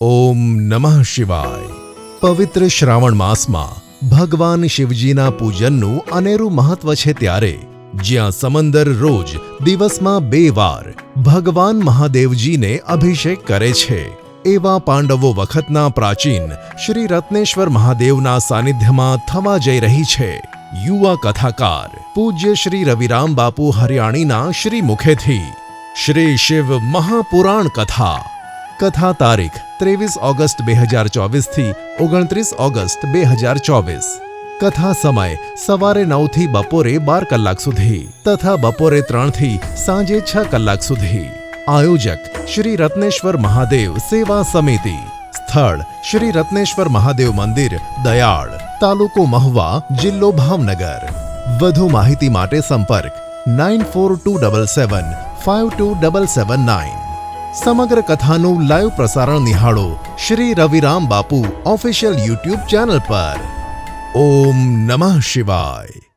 ઓમ નમઃ શિવાય. પવિત્ર શ્રાવણ માસમાં ભગવાન શિવજીના પૂજનનું અનેરું મહત્વ છે ત્યારે, જ્યાં સમંદર રોજ દિવસમાં બે વાર ભગવાન મહાદેવજીને અભિષેક કરે છે. એવા પાંડવો વખતના પ્રાચીન શ્રી રત્નેશ્વર મહાદેવના સાનિધ્યમાં થવા જઈ રહી છે. યુવા કથાકાર, પૂજ્ય શ્રી રવિરામ બાપુ હરિયાણીના શ્રી મુખેથી શ્રી શિવ મહાપુરાણ કથા. કથા તારીખ ત્રેવીસ ઓગસ્ટ બે હજાર ચોવીસથી ઓગણત્રીસ ઓગસ્ટ બે હજાર ચોવીસ કથા સમય સવારે નવથી બપોરે બાર કલાક સુધી તથા બપોરે ત્રણથી સાંજે છ કલાક સુધી આયોજક શ્રી રત્નેશ્વર મહાદેવ સેવા સમિતિ સ્થળ શ્રી રત્નેશ્વર મહાદેવ મંદિર દયાળ તાલુકો મહુવા જિલ્લો ભાવનગર વધુ માહિતી માટે સંપર્ક nine four two double seven five two double seven nine સમગ્ર કથાનું લાઈવ પ્રસારણ નિહાળો શ્રી રવિરામ બાપુ ઓફિશિયલ યુટ્યુબ ચેનલ પર. ઓમ નમઃ શિવાય.